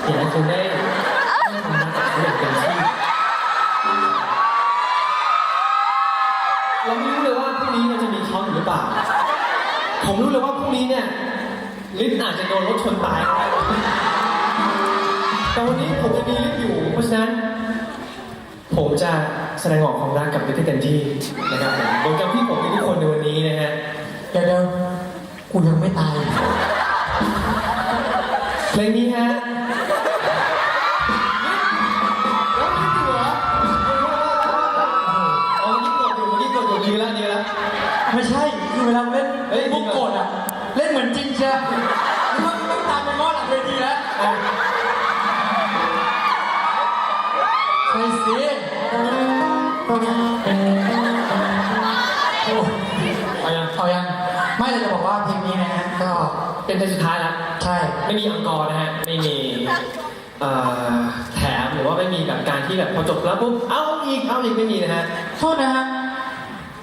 อยากให้คุณได้ได้ทำงานกับเขาอย่างเต็มที่เราไม่รู้เลยว่าพรุ่งนี้เราจะมีเขาอยู่หรือเปล่า ผมรู้เลยว่าพรุ่งนี้เนี่ยลิฟต์อาจจะโดนรถชนตายก็ได้แต่วันนี้ผมจะมีลิฟต์อยู่ เพราะฉะนั้น ผมจะแสดงออกความรักกับลิฟต์ให้เต็มที่นะครับผมเหมือนกับที่ผมมีทุกคนในวันนี้นะฮะ เดี๋ยวเดี๋ยวกูยังไม่ตาย เพลงนี้ฮะ มือนจริงเชียวนึกว่าต้องตามไปง้อหลังเวทีแล้วอะใช่สิโอ้เอายังเอายังไม่เลยจะบอกว่าเพลงนี้นะฮะก็เป็นเพลงสุดท้ายแล้ว ใช่ ไม่มีอังกอร์นะฮะ ไม่มีเอ่อแถมหรือว่าไม่มีแบบการที่แบบพอจบแล้วปุ๊บ เอาอีก เอาอีกไม่มีนะฮะ โทษนะฮะ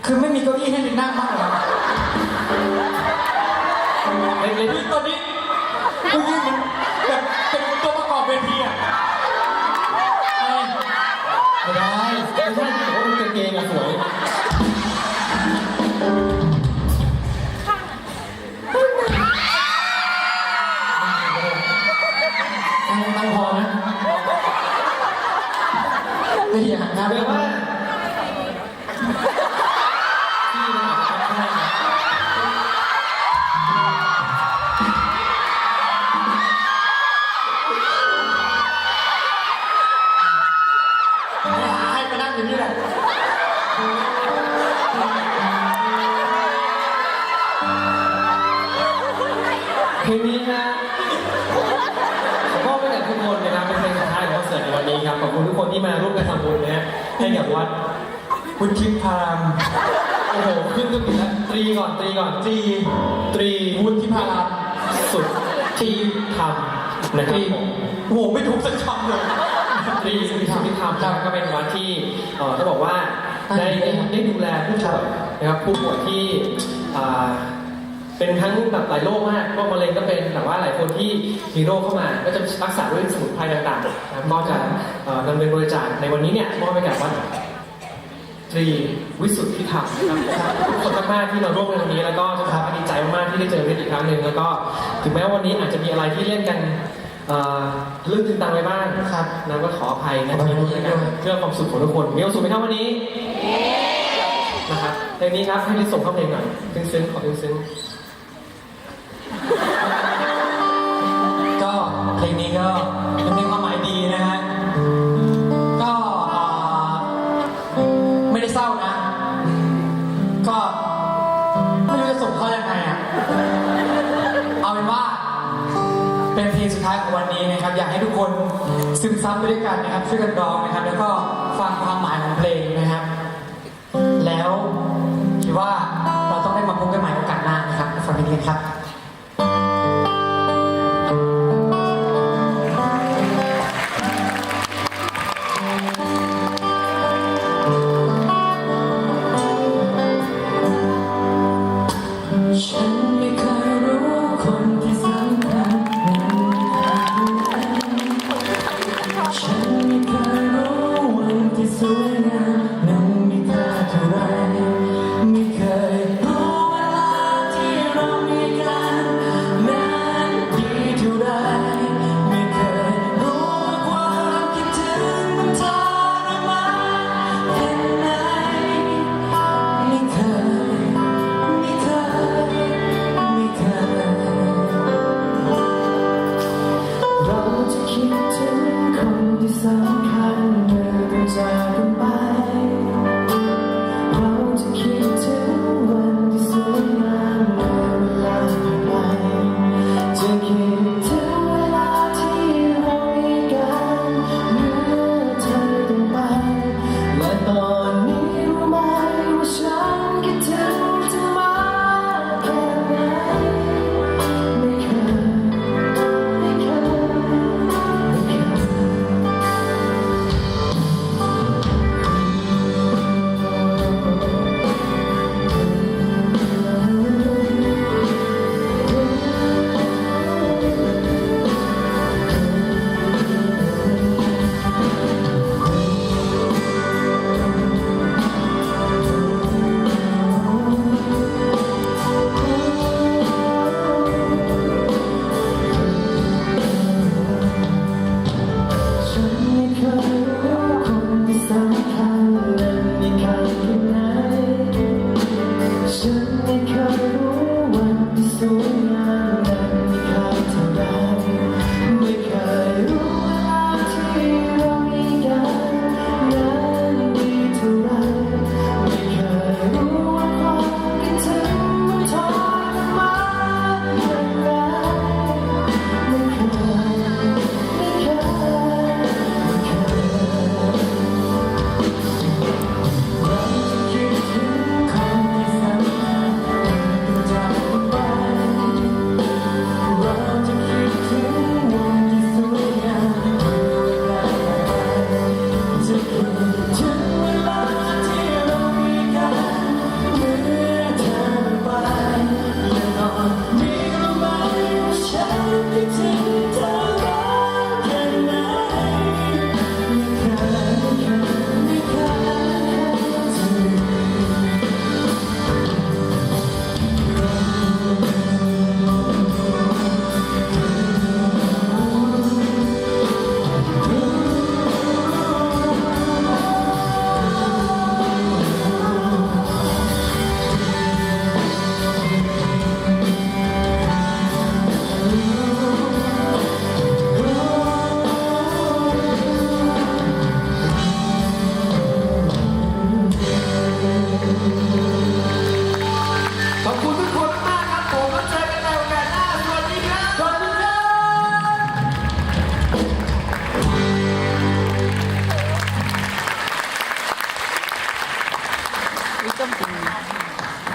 คือไม่มีเก้าอี้ให้ลินนั่งบ้างเหรอ เล่นเล่ตอนนี้กูยืนเหมือนแบบเป็นตัวประกอบเวทีอะอะไรไม่ได้ไม่ใช่ผมว่าเกางเกงอะสวยตั้งตั้งพอนะไม่อยากนะแปลว่าที่มันอาจจะค่ให้ นะฮะให้กับวัดคุณทิพย์พารามโอ้โหขึ้นก็ผิดแล้วตรีก่อนตรีก่อนจีตรีวุฒิพารามสุดที่ทำนะครับจีผมโอ้โหไม่ถูกสักคำเลยตรีสุดที่ทำครับก็เป็นวัดที่เอ่อต้องบอกว่าตั้งได้ใจได้ได้ดูแลผู้ป่วยนะครับผู้ป่วยที่อ่า เป็นทั้งแบบหลายโรคมากโรคมะเร็งก็เป็นแต่ว่าหลายคนที่มีโรคเข้ามา ก็จะรักษาด้วยสมุนไพรต่างๆนะครับก็จะเอ่อนำเงินบริจาคในวันนี้เนี่ยมอบให้กับวัดตรีวิสุทธิธรรมนะครับทุกคนมากๆที่มาร่วมในวันนี้แล้วก็ทุกท่านดีใจมากๆที่ได้เจอกันอีกครั้งหนึ่งแล้วก็ถึงแม้ว่าวันนี้อาจจะมีอะไรที่เล่นกันเอ่อเรื่องตึงตังไปบ้างครับนะก็ขออภัยนะขออภัยที่นี้นะครับเพื่อความสุขของทุกคนมีความสุขไหมครับวันนี้นะครับเพลงนี้ครับให้ลิส่งเข้าเพลงหน่อยซึ้งๆขอซึ้งก็ ไม่รู้จะส่งเขายังไงอะ เอาเป็นว่า เป็นเพลงสุดท้ายของวันนี้นะครับ อยากให้ทุกคนซึมซับไปด้วยกันนะครับช่วยกันร้องนะครับ แล้วก็ฟังความหมายของเพลงนะครับ จะคิดถึงคนที่สำคัญเมื่อต้องจ